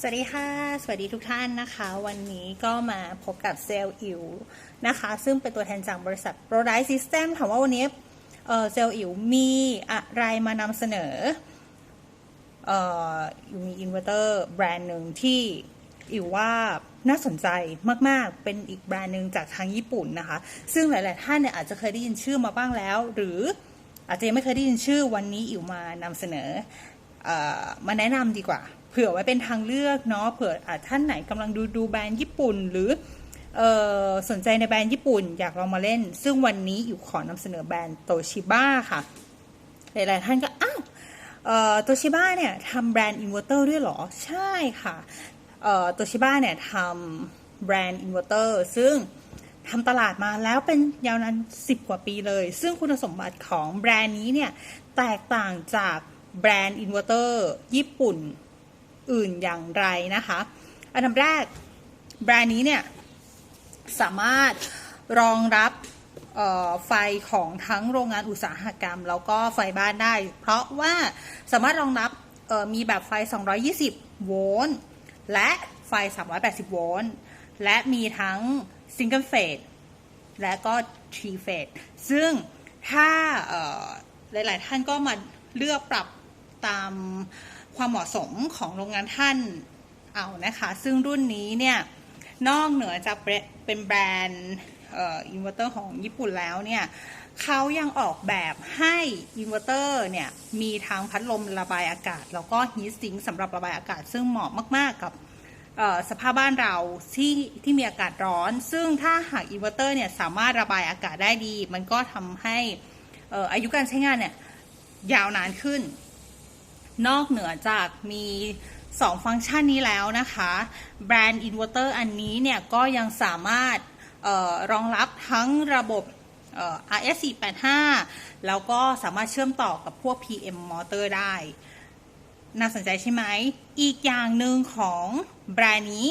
สวัสดีค่ะ สวัสดีทุกท่านนะคะ วันนี้ก็มาพบกับเซลล์อิวนะคะ ซึ่งเป็นตัวแทนจากบริษัท p r o d i System ถามว่าวันนี้เซลล์อิวมีอะไรมานำเสนอเอ่ออิวมีอินเวอร์เตอร์แบรนด์หนึ่งที่อิวว่าน่าสนใจมาก ๆ เป็นอีกแบรนด์หนึ่งจากทางญี่ปุ่นนะคะ ซึ่งหลาย ๆ ท่านเนี่ยอาจจะเคยได้ยินชื่อมาบ้างแล้ว หรืออาจจะยังไม่เคยได้ยินชื่อวันนี้อิวมานำเสนอออมาแนะนำดีกว่า ผื่อไว้เป็นทางเลือกเนาะเผื่ออาจท่านไหนกำลังดูดูแบรนด์ญี่ปุ่น หรือออสนใจในแบรนด์ญี่ปุ่นอยากลองมาเล่น ซึ่งวันนี้อยู่ขอนำเสนอแบรนด์โตชิบ้าค่ะหลายๆท่านก็อ้าวโตชิบ้าเนี่ยทำแบรนด์อินเวอร์เตอร์ด้วยเหรอ ใช่ค่ะโตชิบ้าเนี่ยทำแบรนด์อินเวอร์เตอร์ซึ่งทำตลาดมาแล้วเป็นยาวนาน10 กว่าปีเลย ซึ่งคุณสมบัติของแบรนด์นี้เนี่ย แตกต่างจากแบรนด์อินเวอร์เตอร์ญี่ปุ่น อื่นอย่างไรนะคะ อันดับแรกแบรนด์นี้เนี่ย สามารถรองรับไฟของทั้งโรงงานอุตสาหกรรม แล้วก็ไฟบ้านได้ เพราะว่าสามารถรองรับมีแบบไฟ 220 โวลต์และไฟ 380 โวลต์และมีทั้ง Single Phase และก็ Three Phase ซึ่งถ้าหลาย ๆ ท่านก็มาเลือกปรับตาม ความเหมาะสมของโรงงานท่านเอานะคะ ซึ่งรุ่นนี้เนี่ยนอกเหนือจากเป็นแบรนด์อินเวอร์เตอร์ของญี่ปุ่นแล้วเนี่ยเขายังออกแบบให้อินเวอร์เตอร์เนี่ยมีทางพัดลมระบายอากาศ แล้วก็ฮีทซิงสำหรับระบายอากาศ ซึ่งเหมาะมาก ๆ กับสภาพบ้านเราที่ที่มีอากาศร้อน ซึ่งถ้าหากอินเวอร์เตอร์เนี่ยสามารถระบายอากาศได้ดี มันก็ทำให้อายุการใช้งานเนี่ยยาวนานขึ้น นอกเหนือจากมี 2 ฟังก์ชันนี้แล้วนะคะแบรนด์อินเวอร์เตอร์อันนี้เนี่ยก็ยังสามารถออรองรับทั้งระบบ RS485 แล้วก็สามารถเชื่อมต่อกับพวก PM motor ได้ น่าสนใจใช่ไหม อีกอย่างหนึ่งของแบรนด์นี้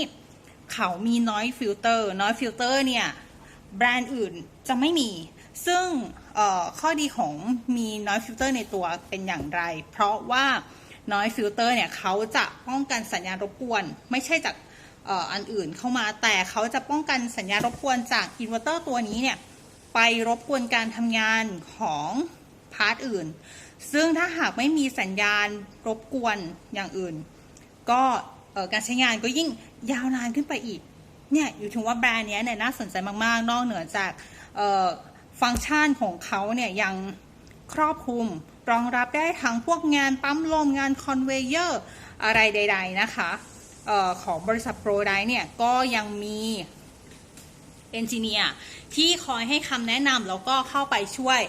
เขามี noise filter noise filter เนี่ย แบรนด์อื่นจะไม่มี ซึ่ง ข้อดีของมี noise filter ในตัวเป็นอย่างไร เพราะว่า noise filter เนี่ยเขาจะป้องกันสัญญาณรบกวน ไม่ใช่จากอันอื่นเข้ามาแต่เขาจะป้องกันสัญญาณรบกวนจากอินเวอร์เตอร์ตัวนี้เนี่ยไปรบกวนการทำงานของพาร์ทอื่น ซึ่งถ้าหากไม่มีสัญญาณรบกวนอย่างอื่น ก็การใช้งานก็ยิ่งยาวนานขึ้นไปอีกเนี่ยอยู่ถึงว่าแบรนด์นี้เนี่ยน่าสนใจมาก ๆ นอกเหนือจาก ฟังก์ชันของเขาเนี่ยยังครอบคลุมรองรับได้ทั้งพวกงานปั๊มลมงานคอนเวเยอร์อะไรใด ๆ นะคะออของบริษัทโปรไดเนี่ยก็ยังมีเอนจิเนียร์ที่คอยให้คำแนะนำแล้วก็เข้าไปช่วย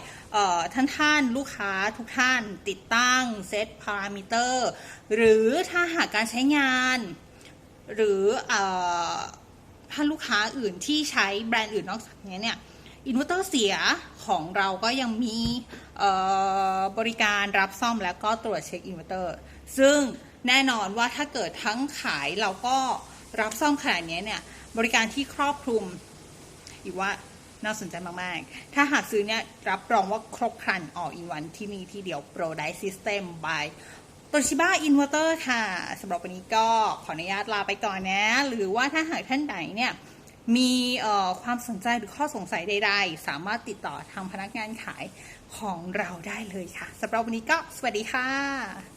ท่านท่านลูกค้าทุกท่านติดตั้งเซตพารามิเตอร์หรือถ้าหากการใช้งาน หรือท่านลูกค้าอื่นที่ใช้แบรนด์อื่นนอกจากนี้เนี่ย อินเวอร์เตอร์เสียของเราก็ยังมีบริการรับซ่อมแล้วก็ตรวจเช็คอินเวอร์เตอร์ ซึ่งแน่นอนว่าถ้าเกิดทั้งขายเราก็รับซ่อมขนาดนี้เนี่ย บริการที่ครอบคลุม อีกว่าน่าสนใจมากๆ ถ้าหากซื้อเนี่ย รับรองว่าครบครันออกอินวันที่นี่ที่เดียว Pro d i System by โตชิบ้าอินเวอร์เตอร์ค่ะสำหรับวันนี้ก็ขออนุญาตลาไปก่อนนะ หรือว่าถ้าหากท่านไหนเนี่ย มีความสนใจหรือข้อสงสัยใด ๆ สามารถติดต่อทางพนักงานขายของเราได้เลยค่ะสำหรับวันนี้ก็สวัสดีค่ะ